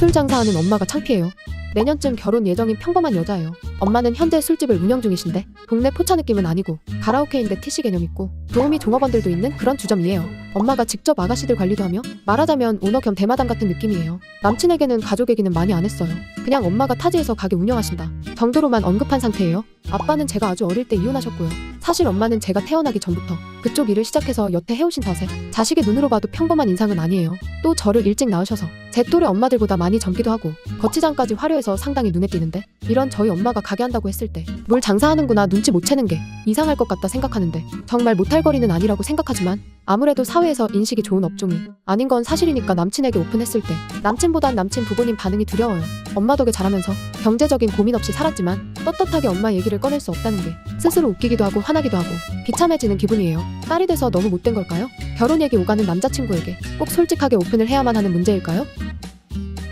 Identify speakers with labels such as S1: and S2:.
S1: 술 장사하는 엄마가 창피해요. 내년쯤 결혼 예정인 평범한 여자예요. 엄마는 현재 술집을 운영 중이신데 동네 포차 느낌은 아니고 가라오케인데 TC 개념 있고 도우미 종업원들도 있는 그런 주점이에요. 엄마가 직접 아가씨들 관리도 하며 말하자면 오너 겸 대마담 같은 느낌이에요. 남친에게는 가족 얘기는 많이 안 했어요. 그냥 엄마가 타지에서 가게 운영하신다 정도로만 언급한 상태예요. 아빠는 제가 아주 어릴 때 이혼하셨고요. 사실 엄마는 제가 태어나기 전부터 그쪽 일을 시작해서 여태 해오신 탓에 자식의 눈으로 봐도 평범한 인상은 아니에요. 또 저를 일찍 낳으셔서 제 또래 엄마들보다 많이 젊기도 하고 거치장까지 화려해서 상당히 눈에 띄는데 이런 저희 엄마가 가게 한다고 했을 때 뭘 장사하는구나 눈치 못 채는 게 이상할 것 같다 생각하는데 정말 못할 거리는 아니라고 생각하지만 아무래도 사회에서 인식이 좋은 업종이 아닌 건 사실이니까 남친에게 오픈했을 때 남친보단 남친 부모님 반응이 두려워요. 엄마 덕에 자라면서 경제적인 고민 없이 살았지만 떳떳하게 엄마 얘기를 꺼낼 수 없다는 게 스스로 웃기기도 하고 화나기도 하고 비참해지는 기분이에요. 딸이 돼서 너무 못된 걸까요? 결혼 얘기 오가는 남자친구에게 꼭 솔직하게 오픈을 해야만 하는 문제일까요?